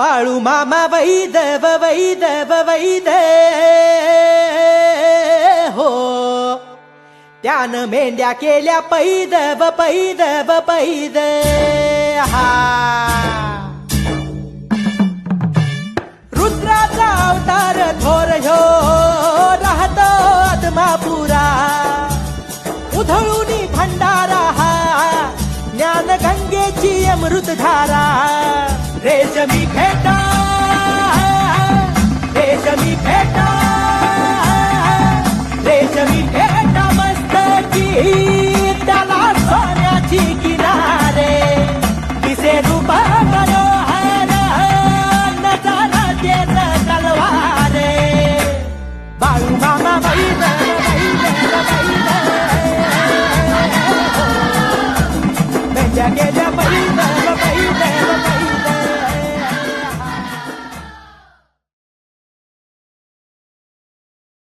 बाळू मामा वै देव वै हो त्यानं मेंढ्या केल्या पै देव पैद देव पै हा रुद्राचा अवतार थोर ह्यो राहतो आत्मापुरा उधळून भंडारा हा ज्ञान गंगेची अमृतधारा रेशमी फेटा रेशमी फेटा रेशमी फेटा मस्तकी त्याला सोन्याची किनारे। दिसे रूपा मनोहर नज़ारा देत तलवारे। बाळू मामा yeah, गेल्या बाई बाई